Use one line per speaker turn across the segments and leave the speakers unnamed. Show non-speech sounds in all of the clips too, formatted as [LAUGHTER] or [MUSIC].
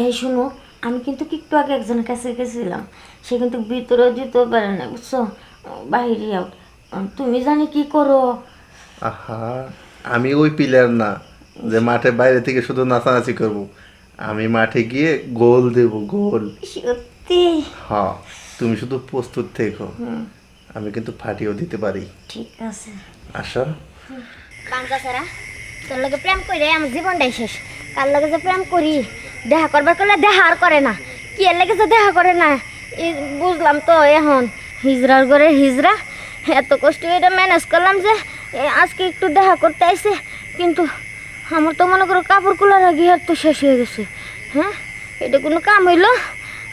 এই শুনো আমি কিন্তু একটু আগে একজনের কাছে গেছিলাম। সে কিন্তু ভিতরে দিতে পারে না বুঝছ? বাইরে আউট। তুমি জানি কি করো?
আহা আমি ওই প্লেয়ার না যে মাঠে বাইরে থেকে শুধু নাচানাচি করব। আমি মাঠে গিয়ে গোল দেব গোল।
সত্যি?
হ্যাঁ তুমি শুধু প্রস্তুত থেকো। আমি কিন্তু ফাটিয়েও দিতে পারি।
ঠিক আছে।
আসো।
কাঞ্চা সারা তোর লগে প্রেম করে আমার জীবনটাই শেষ। কার লগে যে প্রেম করি? দেখা করবার করলে দেখা আর করে না। কি এর লেগেছে দেখা করে না? বুঝলাম তো এখন হিজড়ার ঘরে হিজরা। এত কষ্ট এটা ম্যানেজ করলাম যে আজকে একটু দেখা করতে আইছে, কিন্তু আমার তো মনে করো কাপড় কুলার আগে আর তো শেষ হয়ে গেছে। হ্যাঁ? এটা কোনো কাম হইল?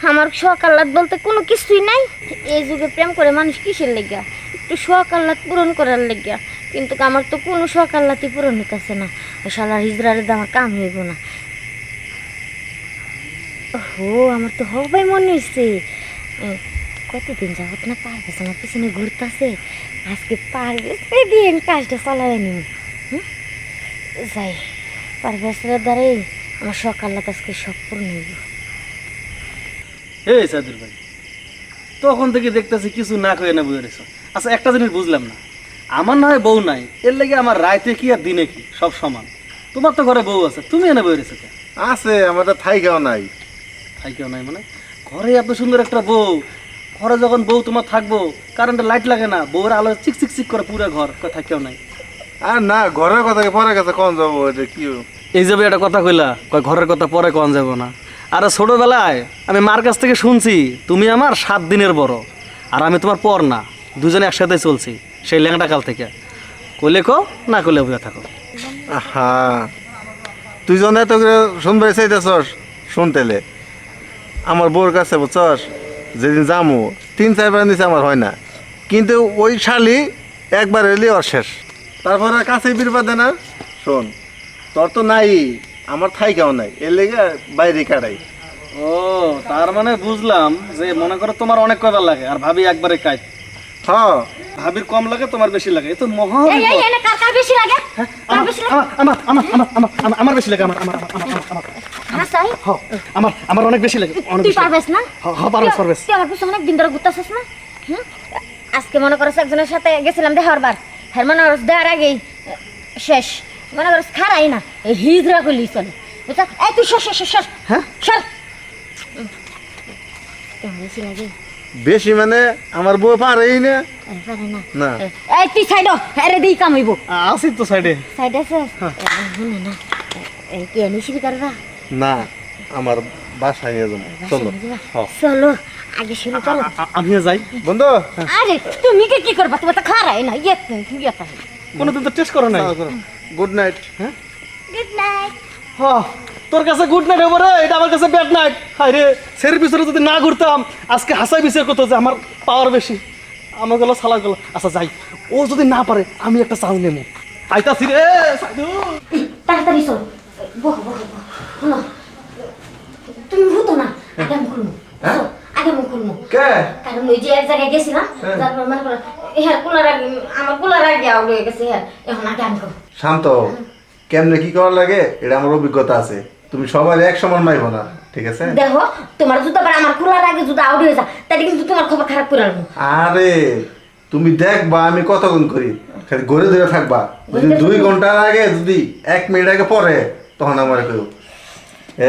আমার আহ্লাদ বলতে কোনো কিছুই নাই। এই যুগে প্রেম করে মানুষ কিসের লেগিয়া? একটু আহ্লাদ পূরণ করার লেগিয়া। কিন্তু আমার তো কোনো আহ্লাদই পূরণ হইতেছে না। শালার হিজড়ারে আমার কাম হইব না। ও আমার তো হবাই মনে হয়েছে কতদিন যাবত না পার গেছে আমার পিছনে ঘুরতেছে। আজকে পার গেছে দিয়ে আমি কাজটা চালাই নিব হুম? যাই পার গেছে দ্বারাই আমার আহ্লাদ আজকে সব পূর্ণ হইব।
এই সাদুর ভাই তখন থেকে দেখতেছি কিছু না কয়ে না বুঝে রেছো আচ্ছা একটা জিনিস বুঝলাম না। আমার না হয় বউ নাই এর লেগে আমার রাইতে কি আর দিনে কি? সব সমান। তোমার তো ঘরে বউ আছে তুমি এনে বয়ে রেছো
আছে আমার তো থাইকাও নাই।
কেউ নাই মানে? ঘরে এত সুন্দর একটা বউ। ঘরে যখন বউ তোমার থাকব কারেন্টে লাইট লাগে না বউর আলো চিক চিক চিক করে পুরো ঘর কোথায় কেউ নাই।
আর না ঘরের কথা পরে গেছে কোন যাব এটা কি
এই যাবে একটা কথা কইলা কয় ঘরের কথা পরে কন যাব না। আরে ছোটবেলায় আমি মার কাছ থেকে শুনছি তুমি আমার সাত দিনের বড় আর আমি তোমার পর না দুজনে একসাথে চলছি সেই ল্যাংটা কাল থেকে। কইলে কো না কইলে বুঝে থাকো।
আহা তুই জন এত করে শুনবে চাইতেছস শুনতেলে আমার বউর কাছে, বুঝছস? যেদিন যামু, তিন, চারবার নিচে আমার, হয় না। কিন্তু ওই শালি একবার এলি ওর শেষ। তারপরে কাছে বিরবা দে না। শোন, তোর তো নাই, আমার থাইকাও নাই, এর লেগে বাইরে কাটাই।
ও, তার মানে বুঝলাম যে মনে করো তোমার অনেক কথা লাগে, আর ভাবি একবারে কাজ
হ্যাঁ
ভাবির কম লাগে তোমার বেশি লাগে। এ তো মহা
এই এই এনে কার কার বেশি লাগে? লাগে?
আমার আমার আমার আমার আমার বেশি লাগে আমার আমার আমার আমার আমার
হাসাই
হ, আমার আমার অনেক বেশি লাগে অনেক
তুই পারবেস না?
হ, হ, পারবেস, পারবেস।
তুই আমার পিছনে অনেক দিন ধরে ঘুরতেছিস না? আজকে মনে করছ একজনের সাথে গেছিলাম দেখার বার। হ্যাঁ মনে করছ দেওয়ার আগেই শেষ। মনে করছ খারাই না এই হিজরা করলি চলে। বুঝছ? এই তুই সর সর সর সর
হ্যাঁ?
সর বেশি
মানে আমার বউ পারেই না।
না।
না।
এই তুই সাইড আরে দিই কামাইব
আছি তো সাইডে।
সাইড আছে? শুনে না এই কি আনিস করবা
না আমার বাসায় নিয়ে যাব। চলো। হ্যাঁ।
চলো আগে শুরু করো
আমিও যাই।
বন্ধু?
আরে তুমি কি কি করবা? তুমি তো খারাই না ইয়ে ইয়ে
কোনোদিন তো টেস্ট করো নাই?
গুড নাইট হ্যাঁ।
গুড নাইট
হ, তোর কাছে গুড নাইট হবে রে এটা আমার কাছে ব্যাড নাইট হাই রে সের পিছনে যদি না ঘুরতাম আজকে হাসাই বিচার করতো যে আমার পাওয়ার বেশি। আমার গেল সালা গেল। আচ্ছা যাই। ও যদি না পারে আমি একটা চান্স নেব। আইতাছি রে সাধু।
তাড়াতাড়ি চল বহ বহ বহ। তুমি ভূতো না আগে আমি খুলবো আগে আমি খুলবো
কে?
কারণ ওই যে এক জায়গায় গেছিলাম তারপর মনে করো হ্যাঁ কুলার আগে আমার কুলার আগে আউট হয়ে গেছে হ্যাঁ এখন আগে আমি
শান্ত কেমনে কি করার লাগে? এটা আমার অভিজ্ঞতা আছে। তুমি সবার এক সমান মাইব না ঠিক আছে?
দেখো তোমার জুতো আবার আমার কুলার আগে জুতো আউট হয়ে যা তাহলে কিন্তু তোমার খবর খারাপ করে আনব।
আরে তুমি দেখবা আমি কতক্ষণ করি। খালি ঘুরে ধরে থাকবা। যদি দুই ঘণ্টার আগে যদি এক মিনিট আগে পরে তখন আমার কেউ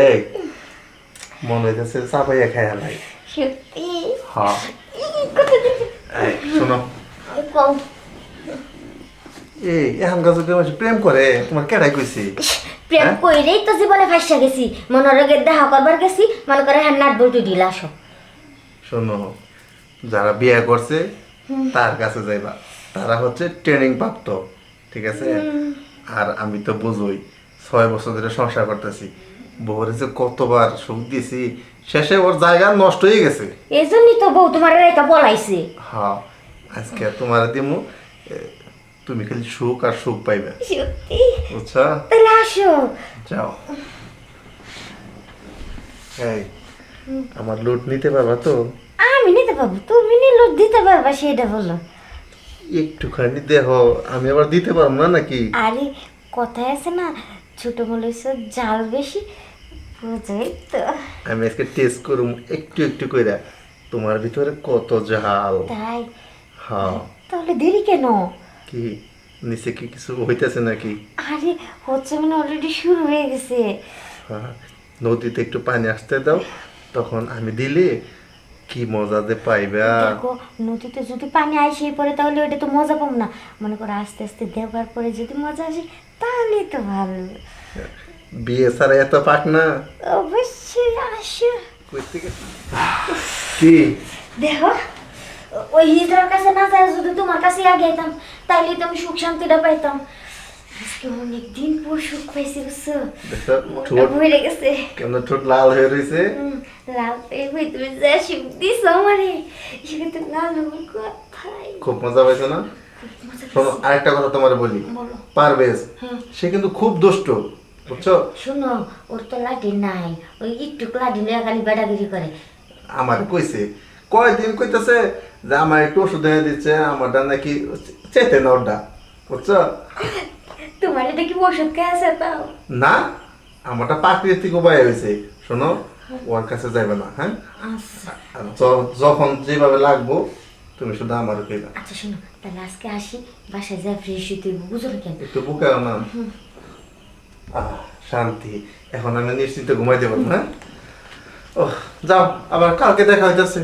এই মনে হইতেছে চাপাইয়া খাই হালাই
সত্যি?
হ্যাঁ। শোনো। এই এখনকার যুগে মানুষ প্রেম করে তোমার কেটাই কইছি? [LAUGHS]
প্রেম
হ্যাঁ?
কইরেই তো জীবনে ফাঁসা গেছি। মনের আগে দেখা করবার গেছি মনে করে হ্যাঁ নাট বলটু দিলা আসো।
শোনো যারা বিয়ে করছে তার কাছে যাইবা। তারা হচ্ছে ট্রেনিং প্রাপ্ত ঠিক আছে? আর আমি তো বুঝই ছয় বছর ধরে সংসার করতেছি। বউরে যে কতবার সুখ দিছি শেষে ওর জায়গা নষ্ট হয়ে গেছে।
এই জন্যই তো বউ তোমার রেখা বলাইছে।
হ্যাঁ আজকে তোমার দিমু তুমি খালি সুখ আর সুখ পাইবে।
সত্যি?
বুঝছ?
তাহলে আসো।
যাও। এই আমার লুট নিতে পারবা তো?
আমি নিতে পারব। তুমি নিলে দিতে পারবা সেটা বলো।
একটুখানি দেহ আমি আবার দিতে পারব না নাকি?
আরে কথায় আছে না ছোট মনে হচ্ছে জাল বেশি তো।
আমি আজকে টেস্ট করুম একটু একটু কইরা। তোমার ভিতরে কত জাল?
তাই?
হ্যাঁ।
তাহলে দেরি কেন?
কি? নিচে কি কিছু হইতেছে নাকি?
আরে হচ্ছে মানে অলরেডি শুরু হয়ে গেছে।
হ্যাঁ, নদীতে একটু পানি আসতে দাও তখন আমি দিলে কি মজা যে পাইবা
দেখো নদীতে যদি পানি আসে পরে তাহলে ওটা তো মজা পাবো না। মনে করো আস্তে আস্তে দেওয়ার পরে যদি মজা আসে তাহলেই তো ভালো।
বিয়ে ছাড়া এত পাক না।
অবশ্যই আসো।
কি?
দেখো ওই হিজড়ার কাছে না যায় যদি তোমার কাছে আগে যেতাম তাইলে তো আমি সুখ শান্তিটা পাইতাম। আজকে অনেক দিন পর সুখ পাইছি বুঝছ?
ঠোঁট
ভরে গেছে।
কেমন ঠোঁট লাল হয়ে রয়েছে
লাল পেয়ে হই তুমি যা সুখ দিস আমারে সেটা তো লাল হবার কথাই।
খুব মজা পাইছো না? শোনো আরেকটা কথা তোমার বলি।
হ্যাঁ
সে কিন্তু খুব দুষ্ট বুঝছ?
শোনো ওর তো লাঠি নাই ওই একটু লাঠি নিয়ে খালি বেড়াগিরি করে।
আমার কইছে কয়দিন কইতেছে যে আমার একটু ওষুধ এনে দিচ্ছে আমারটা নাকি চেতে না ওটা বুঝছ?
তোমার এটা কি ওষুধ খেয়ে আছে তাও?
না আমারটা প্রাকৃতিক উপায় হয়েছে। শোনো ওর কাছে যাবে না হ্যাঁ?
আচ্ছা।
যখন যেভাবে লাগবো তুমি শুধু আমার কইবা
আচ্ছা শোনো তাহলে আজকে আসি বাসায় যা ফ্রেশ হইতে বুঝো কেন?
একটু বুকে না। শান্তি। এখন আমি নিশ্চিন্তে ঘুমাইতে পারব হ্যাঁ? ও যাও আবার কালকে দেখা হইতেছে।